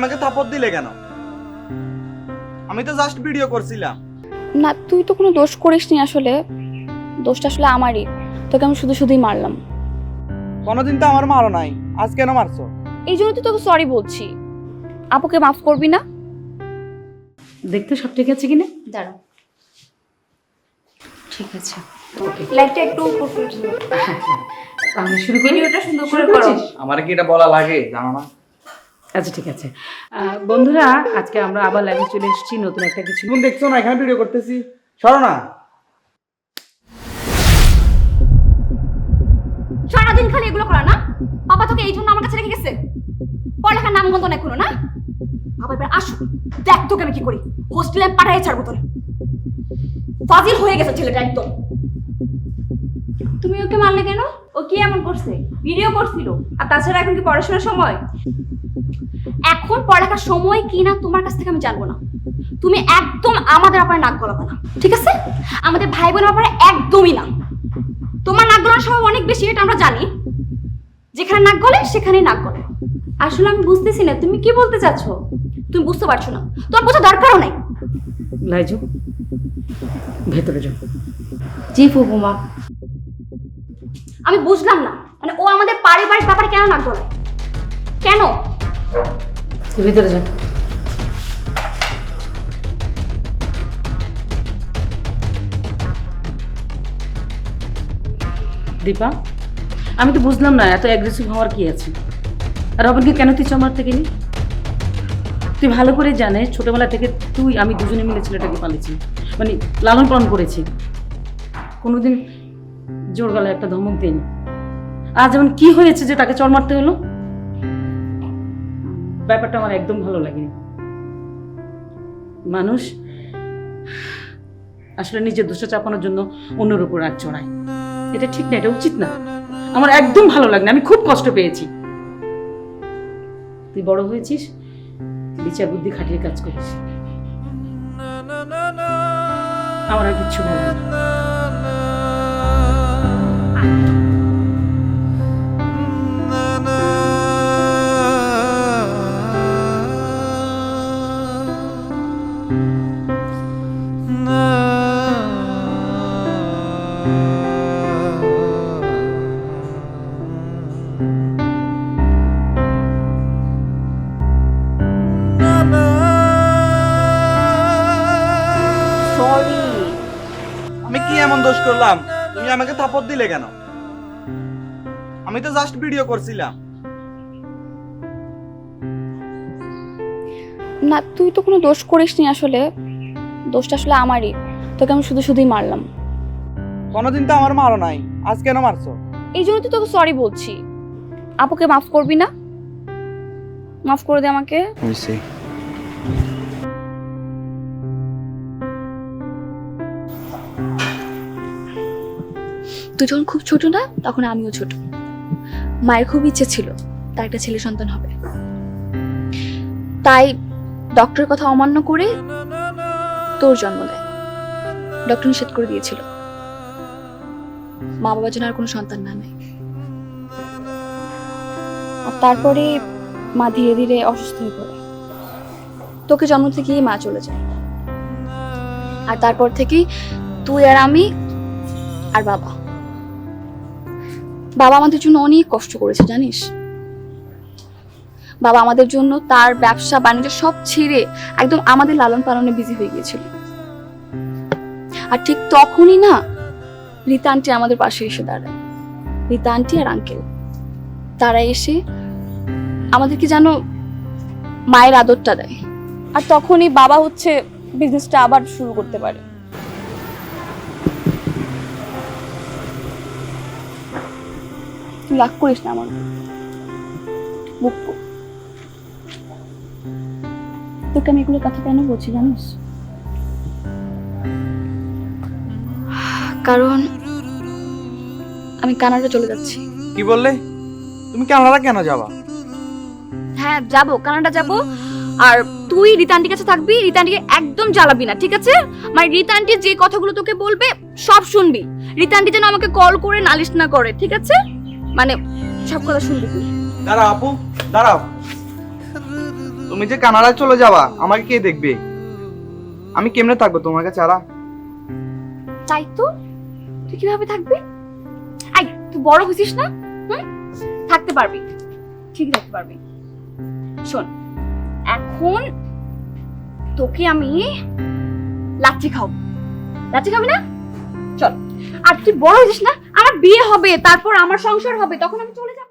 আমাকে থাপড় দিলে কেন? আমি তো জাস্ট ভিডিও করছিলাম। না তুই তো কোনো দোষ করিসনি আসলে। দোষটা আসলে আমারই। তোকে আমি শুধু শুধুই মারলাম। কোনোদিন তো আমার মারো নাই। আজ কেন মারছো? এই জন্য তো তোকে সরি বলছি। আপুকে মাফ করবি না? দেখতে সব ঠিক আছে কিনা? দাঁড়া। ঠিক আছে। ওকে লাইটটা একটু উপর করে দিও। তাহলে শুরু করি? ভিডিওটা সুন্দর করে করো। আমার কি এটা বলা লাগে জানো না? আচ্ছা ঠিক আছে। বন্ধুরা আজকে আমরা আবার লাইভে চলে এসেছি নতুন একটা কিছু তুমি দেখছ না এখানে ভিডিও করতেছি। সরো না। সারাদিন খালি এগুলো করা না? বাবা তোকে এই জন্য আমার কাছে রেখে গেছে? পড়ালেখার নাম গন্ধ এখনও না? বাবা এবার আসো। দেখ তোকে আমি কি করি। হোস্টেলে পাঠাই ছাড়বো তোরে। ফাজিল হয়ে গেছে ছেলেটা একদম। তুমি ওকে মারলে কেন? ও কি এমন করছে? ভিডিও করছিল। আর তাছাড়া এখন কি পড়াশোনার সময়? এখন পড়ালেখার সময় কি না তোমার কাছ থেকে আমি জানব না। তুমি একদম আমাদের ব্যাপারে নাক গলাবে না ঠিক আছে? আমাদের ভাই বোনের ব্যাপারে একদমই না। তোমার নাক গলার সময় অনেক বেশি এটা আমরা জানি। যেখানে নাক গলে সেখানেই নাক গলে। আসলে আমি বুঝতেছি না তুমি কি বলতে চাচ্ছ? তুমি বুঝতে পারছ না। তোমার বোঝা দরকারও নাই। লাইজু ভেতরে যাও জি ফুপুমা আমি বুঝলাম না মানে ও আমাদের পারিবারিক ব্যাপারে কেন নাক গলায়? কেন? ভেতরে যা। দীপা, আমি তো বুঝলাম না এত অ্যাগ্রেসিভ হওয়ার কি আছে। আর রবিনকে কেন তুই চমারতে গেলি তুই ভালো করে জানিস, ছোটবেলা থেকে তুই, আমি দুজনে মিলে ছেলেটাকে পালিয়েছি। মানে লালন পালন করেছি। কোনোদিন জোর গলায় একটা ধমক দিন আজ যেমন কি হয়েছে যে তাকে চর মারতে হলো? ব্যাপারটা আমার একদম ভালো লাগেনি। মানুষ আসলে নিজের দোষটা চাপানোর জন্য অন্যের উপর রাগ চড়ায়। এটা ঠিক না, এটা উচিত না। আমার একদম ভালো লাগে আমি খুব কষ্ট পেয়েছি। তুই বড় হয়েছিস, বিচার বুদ্ধি খাটিয়ে কাজ করিস। আমার আর কিচ্ছু বলার আমি কি এমন দোষ করলাম? তুমি আমাকে থাপড় দিলে কেন? আমি তো জাস্ট ভিডিও করছিলাম। না তুই তো কোনো দোষ করিসনি আসলে। দোষটা আসলে আমারই। তোকে আমি শুধু শুধুই মারলাম। কোনোদিন তো আমার মারো নাই। আজ কেন মারছো? এই জন্য তো তোকে সরি বলছি। আপুকে মাফ করবি না? মাফ করে দে আমাকে। হইছে তুই যখন খুব ছোট না তখন আমিও ছোট। মায়ের খুব ইচ্ছে ছিল তার একটা ছেলে সন্তান হবে। তাই ডক্টরের কথা অমান্য করে তোর জন্ম দেয়। ডক্টর নিষেধ করে দিয়েছিল। মা বাবার জন্য আর কোনো সন্তান না নেয়। আর তারপরে মা ধীরে ধীরে অসুস্থ হয়ে পড়ে। তোকে জন্ম থেকেই মা চলে যায়। আর তারপর থেকেই তুই আর আমি আর বাবা। বাবা আমাদের জন্য অনেক কষ্ট করেছে, জানিস? বাবা আমাদের জন্য তার ব্যবসা, বাণিজ্য সব ছেড়ে একদম আমাদের লালন পালনে বিজি হয়ে গিয়েছিল। আর ঠিক তখনই না রীতা আমাদের পাশে এসে দাঁড়ায়। রীতা আর আঙ্কেল তারা এসে আমাদেরকে যেন মায়ের আদরটা দেয়। আর তখনই বাবা হচ্ছে বিজনেসটা আবার শুরু করতে পারে। রাগ করিস না আমার। বুকু তোকে আমি এগুলো কথা কেন বলছি জানিস? কারণ আমি কানাডা চলে যাচ্ছি। কি বললে? তুমি কানাডা কেন যাবা? হ্যাঁ যাব কানাডা যাব। আর তুই রীতান্টির কাছে থাকবি রীতান্টিকে একদম জ্বালাবি না ঠিক আছে? মানে রীতান্টি যে কথাগুলো তোকে বলবে সব শুনবি। রীতান্টি যেন আমাকে কল করে নালিশ না করে ঠিক আছে? মানে সব কথা শুনবি তুই। দাঁড়াও আপু দাঁড়াও। তুমি যে কানাডায় চলে যাবা, আমাকে কে দেখবে? আমি কেমনে থাকব তোমার কাছে আরা তাই তো? তুই কীভাবে থাকবি? আই, তুই বড় হয়েছিস না? থাকতে পারবি। ঠিকই থাকতে পারবি। শোন, এখন তোকে আমি লাচ্ছি খাও লাচ্ছি খাবি না? চল। আর তুই বড় হয়েছিস না? আমার বিয়ে হবে, তারপর আমার সংসার হবে, তখন আমি